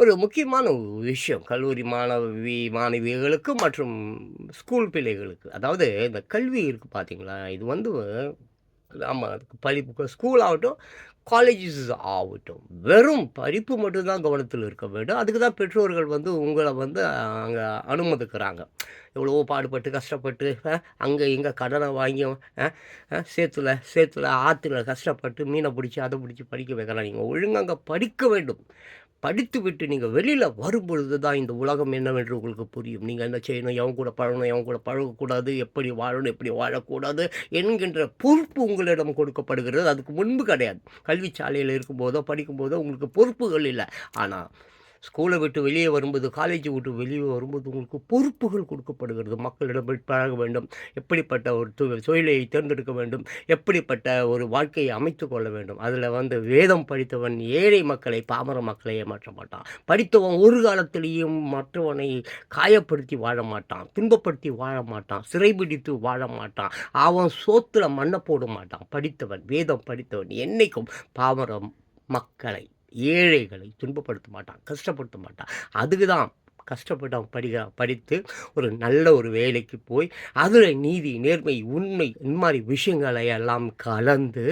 ஒரு முக்கியமான ஒரு விஷயம். கல்லூரி மாணவி மாணவிகளுக்கு மற்றும் ஸ்கூல் பிள்ளைகளுக்கு. அதாவது இந்த கல்வி இருக்குது பார்த்தீங்களா இது வந்து ஆமாம் அதுக்கு படிப்பு ஸ்கூல் ஆகட்டும் காலேஜஸ் ஆகட்டும். வெறும் படிப்பு மட்டும்தான் கவனத்தில் இருக்க வேண்டும். அதுக்கு தான் பெற்றோர்கள் வந்து உங்களை வந்து அங்கே அனுமதிக்கிறாங்க. எவ்வளவோ பாடுபட்டு கஷ்டப்பட்டு அங்கே இங்கே கடனை வாங்கி சேத்துல சேத்துல ஆற்றுல கஷ்டப்பட்டு மீனை பிடிச்சி அதை பிடிச்சி படிக்க வைக்கிறாங்க. நீங்கள் ஒழுங்கா படிக்க வேண்டும். படித்து விட்டு நீங்கள் வெளியில் வரும்பொழுது தான் இந்த உலகம் என்னவென்று உங்களுக்கு புரியும். நீங்கள் என்ன செய்யணும் எவன் கூட பழகணும் எவன் கூட பழகக்கூடாது எப்படி வாழணும் எப்படி வாழக்கூடாது என்கின்ற பொறுப்பு உங்களிடம் கொடுக்கப்படுகிறது. அதுக்கு முன்பு கிடையாது. கல்வி சாலையில் இருக்கும்போதோ படிக்கும்போதோ உங்களுக்கு பொறுப்புகள் இல்லை. ஆனால் ஸ்கூலை விட்டு வெளியே வரும்போது காலேஜை விட்டு வெளியே வரும்போது உங்களுக்கு பொறுப்புகள் கொடுக்கப்படுகிறது. மக்களிடம் பழக வேண்டும். எப்படிப்பட்ட ஒரு தொழிலை தேர்ந்தெடுக்க வேண்டும். எப்படிப்பட்ட ஒரு வாழ்க்கையை அமைத்து கொள்ள வேண்டும். அதில் வந்து வேதம் படித்தவன் ஏழை மக்களை பாமர மக்களை ஏமாற்ற மாட்டான். படித்தவன் ஒரு காலத்திலேயும் மற்றவனை காயப்படுத்தி வாழ மாட்டான். துன்பப்படுத்தி வாழ மாட்டான். சிறைபிடித்து வாழ மாட்டான். அவன் சோத்துல மண்ணை போட மாட்டான். படித்தவன் வேதம் படித்தவன் என்னைக்கும் பாமர மக்களை ஏழைகளை துன்பப்படுத்த மாட்டான் கஷ்டப்படுத்த மாட்டான். அதுக்கு தான் கஷ்டப்பட்டு அவன் படிக்கிறான் படித்து ஒரு நல்ல ஒரு வேலைக்கு போய் அதில் நீதி நேர்மை உண்மை இந்த மாதிரி விஷயங்களை எல்லாம் கலந்து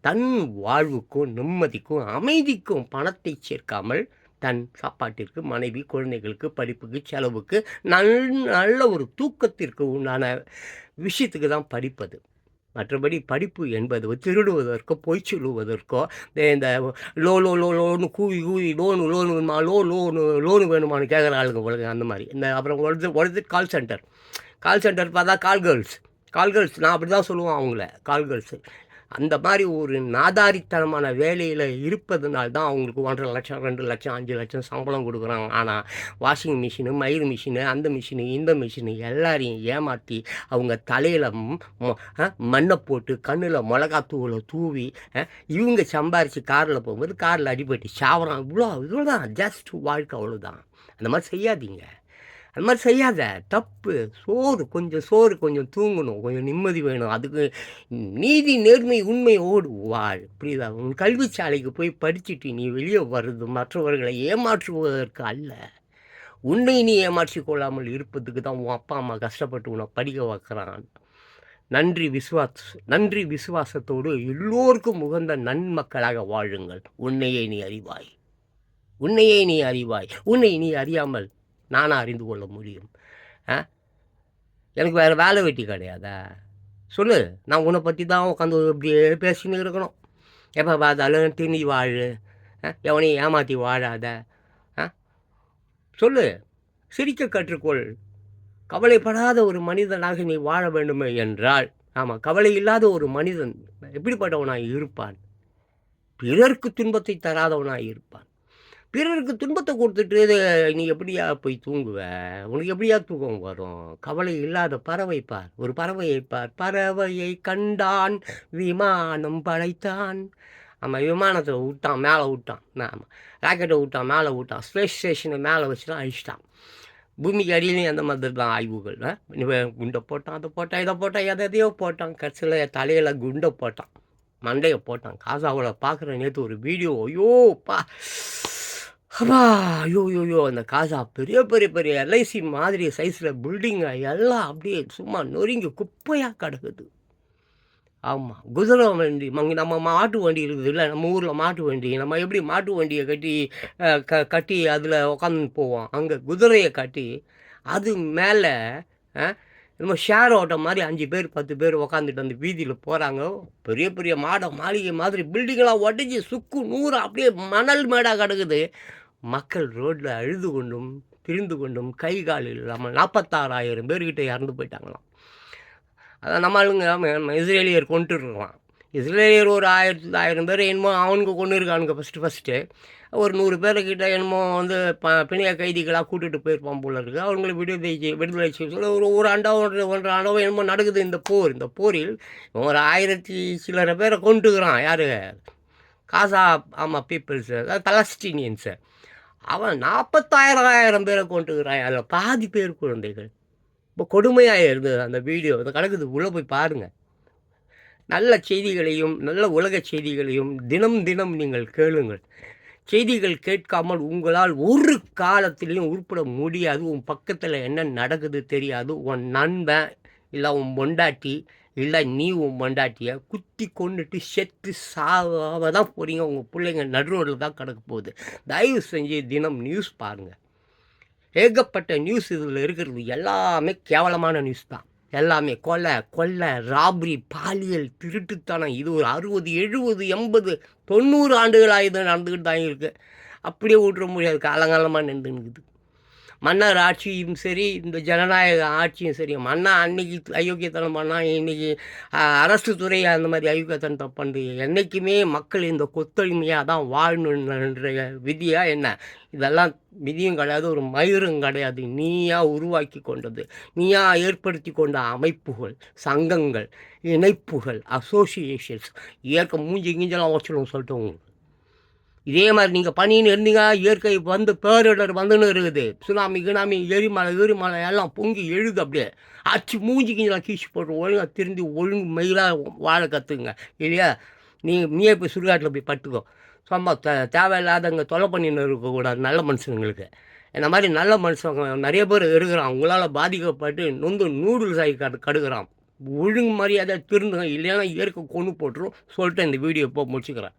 தன் வாழ்வுக்கும் நிம்மதிக்கும் அமைதிக்கும் பணத்தை சேர்க்காமல் தன் சாப்பாட்டிற்கு மனைவி குழந்தைகளுக்கு படிப்புக்கு செலவுக்கு நல் நல்ல ஒரு தூக்கத்திற்கு உண்டான விஷயத்துக்கு தான் படிப்பது. மற்றபடி படிப்பு என்பது திருடுவதற்கோ பொய் சொல்லுவதற்கோ இந்த- லோ லோ லோ லோனு கூவி கூவி லோனு லோனு வேணுமா லோ லோனு லோனு வேணுமான்னு கேட்குற ஆளுங்க போல அந்த மாதிரி. இந்த அப்புறம் ஒழுது ஒழுது கால் சென்டர் கால் சென்டர் பார்த்தா கால் கேர்ள்ஸ் கால் கேர்ள்ஸ் நான் அப்படி தான் சொல்லுவேன் அவங்கள. கால் கேர்ள்ஸு அந்த மாதிரி ஒரு நாதாரித்தனமான வேலையில் இருப்பதுனால தான் அவங்களுக்கு ஒன்றரை லட்சம் ரெண்டு லட்சம் அஞ்சு லட்சம் சம்பளம் கொடுக்குறாங்க. ஆனால் வாஷிங் மிஷினு மயிர் மிஷினு அந்த மிஷினு இந்த மிஷினு எல்லாரையும் ஏமாற்றி அவங்க தலையில் மண்ணை போட்டு கண்ணில் மிளகாத்தூளை தூவி இவங்க சம்பாரித்து காரில் போகும்போது காரில் அடிபட்டு சாவரம் இவ்வளோ இவ்வளோ தான் ஜஸ்ட் வாழ்க்கை அவ்வளோதான். அந்த மாதிரி செய்யாதீங்க. அது மாதிரி செய்யாத. தப்பு. சோறு கொஞ்சம் சோறு கொஞ்சம் தூங்கணும். கொஞ்சம் நிம்மதி வேணும். அதுக்கு நீதி நேர்மை உண்மை ஓடு. வாழ். புரியுதா? உன் கல்வி சாலைக்கு போய் படிச்சுட்டு நீ வெளியே வர்றது மற்றவர்களை ஏமாற்றுவதற்கு அல்ல. உன்னை நீ ஏமாற்றி கொள்ளாமல் இருப்பதுக்கு தான் உன் அப்பா அம்மா கஷ்டப்பட்டு உன்னை படிக்க வைக்கிறான். நன்றி விசுவாஸ் நன்றி விசுவாசத்தோடு எல்லோருக்கும் உகந்த நன்மக்களாக வாழுங்கள். உன்னையே நீ அறிவாய். உன்னையே நீ அறிவாய். உன்னை நீ அறியாமல் நானாக அறிந்து கொள்ள முடியும். ஆ? எனக்கு வேறு வேலை வெட்டி கிடையாதா? சொல்லு. நான் உன்னை பற்றி தான் உட்காந்து இப்படியே பேசின்னு இருக்கணும். எப்போ பார்த்தாலும் திணி வாழு. ஆ, எவனையும் ஏமாற்றி வாழாத. ஆ? சொல்லு. சிரிக்க கற்றுக்கொள். கவலைப்படாத ஒரு மனிதனாக நீ வாழ வேண்டுமே என்றால் ஆமாம் கவலை இல்லாத ஒரு மனிதன் எப்படிப்பட்டவனாக இருப்பான். பிறருக்கு துன்பத்தை தராதவனாக இருப்பான். பிறருக்கு துன்பத்தை கொடுத்துட்டு நீ எப்படியா போய் தூங்குவ? உனக்கு எப்படியா தூக்கம் வரும்? கவலை இல்லாத பறவை பார். ஒரு பறவையை பார். பறவையை கண்டான். விமானம் படைத்தான். ஆமாம் விமானத்தை விட்டான் மேலே விட்டான் ஆமாம் ராக்கெட்டை விட்டான் மேலே விட்டான் ஸ்பேஸ் ஸ்டேஷனை மேலே வச்சுலாம் அழிச்சிட்டான். பூமிக்கு அடியிலையும் அந்த மாதிரி தான் ஆய்வுகள். குண்டை போட்டான் அதை போட்டான் இதை போட்டான் எதை எதையோ போட்டான். கடைசியில் தலையில் குண்டை போட்டான். மண்டையை போட்டான். காசாவில் பார்க்குற நேற்று ஒரு வீடியோ. ஐயோ பா. அப்பா ஐயோ ஐயோ அந்த காசா பெரிய பெரிய பெரிய எல்ஐசி மாதிரி சைஸில் பில்டிங் எல்லாம் அப்படியே சும்மா நொறுங்கி குப்பையாக கிடக்குது. ஆமாம் குதிரை வண்டி மங்க நம்ம மாட்டு வண்டி இருக்குது இல்லை நம்ம ஊரில் மாட்டு வண்டி நம்ம எப்படி மாட்டு வண்டியை கட்டி க கட்டி அதில் உட்காந்து போவோம். அங்கே குதிரையை கட்டி அது மேலே நம்ம ஷேர் ஓட்டம் மாதிரி அஞ்சு பேர் பத்து பேர் உக்காந்துட்டு அந்த வீதியில் போகிறாங்க பெரிய பெரிய மாடை மாளிகை மாதிரி பில்டிங்கெல்லாம் உடஞ்சி சுக்கு நூறு அப்படியே மணல் மேடாக கிடக்குது. மக்கள் ரோட்டில் அழுது கொண்டும் பிரிந்து கொண்டும் கை கால் இல்லாமல் நாற்பத்தாறாயிரம் பேர்கிட்ட இறந்து போயிட்டாங்களாம். அதான் நம்ம ஆளுங்க நம்ம இஸ்ரேலியர் கொண்டு இருக்கலாம் இஸ்ரேலியர் ஒரு ஆயிரத்தி ஆயிரம் பேர் என்னமோ அவனுக்கு கொண்டு இருக்கானுங்க ஃபஸ்ட்டு ஃபஸ்ட்டு ஒரு நூறு பேர்கிட்ட என்னமோ வந்து ப பிணைய கைதிகளாக கூட்டிகிட்டு போயிருப்பான் போல இருக்குது அவங்களை விடுதலை விடுதலை செய்ய ஒரு ஒரு ஆண்டோ ஒன்று ஒன்றரை ஆண்டோ என்னமோ நடக்குது இந்த போர். இந்த போரில் ஒரு ஆயிரத்தி சில்லரை பேரை கொண்டுக்கிறான் யார்? காசா ஆமாம் பீப்புள்ஸு. அதாவது பலஸ்டீனியன்ஸு அவன் நாற்பத்தாயிரம் பேரை கொண்டுக்கிறான் அதில் பாதி பேர் குழந்தைகள். இப்போ கொடுமையாக இருந்தது அந்த வீடியோ. அது கிடக்குது உள்ளே போய் பாருங்கள் நல்ல செய்திகளையும் நல்ல உலக செய்திகளையும் தினம் தினம் நீங்கள் கேளுங்கள். செய்திகள் கேட்காமல் உங்களால் ஒரு காலத்திலையும் உருப்பட முடியாது. உன் பக்கத்தில் என்ன நடக்குது தெரியாது. உன் நண்பன் இல்லை உன் பொண்டாட்டி இல்லை நீ உன் பொண்டாட்டியை குத்தி கொண்டுட்டு செத்து சாவாக தான் போகிறீங்க உங்கள் பிள்ளைங்க நடுரோடில் தான் கிடக்க போகுது. தயவு செஞ்சு தினம் நியூஸ் பாருங்கள் ஏகப்பட்ட நியூஸ் இதில் இருக்கிறது எல்லாமே கேவலமான நியூஸ் தான். எல்லாமே கொலை கொள்ளை ராபரி பாலியல் திருட்டுத்தனம். இது ஒரு அறுபது எழுபது எண்பது தொண்ணூறு ஆண்டுகளாக இது நடந்துக்கிட்டு தான் இருக்குது அப்படியே விட்ற முடியாது காலங்காலமாக நின்றுன்னுக்குது மன்னர் ஆட்சியும் சரி இந்த ஜனநாயக ஆட்சியும் சரி. மன்னா அன்னைக்கு அயோக்கியத்தனம் பண்ணால் இன்னைக்கு அரசு துறை அந்த மாதிரி அயோக்கியத்தனம் பண்ணுது. என்றைக்குமே மக்கள் இந்த கொத்தடிமையாக தான் வாழணுன்ற விதியாக என்ன? இதெல்லாம் விதியும் கிடையாது ஒரு மயிரும் கிடையாது. நீயா உருவாக்கி கொண்டது. நீயா ஏற்படுத்தி கொண்ட அமைப்புகள் சங்கங்கள் இணைப்புகள் அசோசியேஷன்ஸ் இயற்கை மூஞ்சி கிஞ்செல்லாம் வச்சிடும் சொல்லிட்டு உங்களுக்கு. இதே மாதிரி நீங்கள் பண்ணின்னு இருந்தீங்க இயற்கை வந்து பேரிடர் வந்துன்னு இருக்குது. சுனாமி கினாமி எரிமலை எரிமலை எல்லாம் பொங்கி எழுது அப்படியே. அச்சு மூஞ்சி கிஞ்சலாம் கீச்சு போட்டு ஒழுங்காக திருந்தி ஒழுங்கு மயிலாக வாழ கற்றுங்க இல்லையா? நீ நீயே போய் சுடுகாட்டில் போய் பட்டுக்கோ. சும்மா தே தேவையில்லாதவங்க தொலை பண்ணின்னு இருக்கக்கூடாது நல்ல மனுஷங்களுக்கு. இந்த மாதிரி நல்ல மனுஷங்க நிறைய பேர் இருக்கிறான் அவங்களால பாதிக்கப்பட்டு நொந்து நூடுல்ஸ் ஆகி கடு கடுக்கிறான் ஒழுங்கு மரியாதை திருந்துங்க. இல்லைன்னா இயற்கை கொண்டு போட்டுரும். சொல்லிட்டு இந்த வீடியோ இப்போ முடிச்சுக்கிறேன்.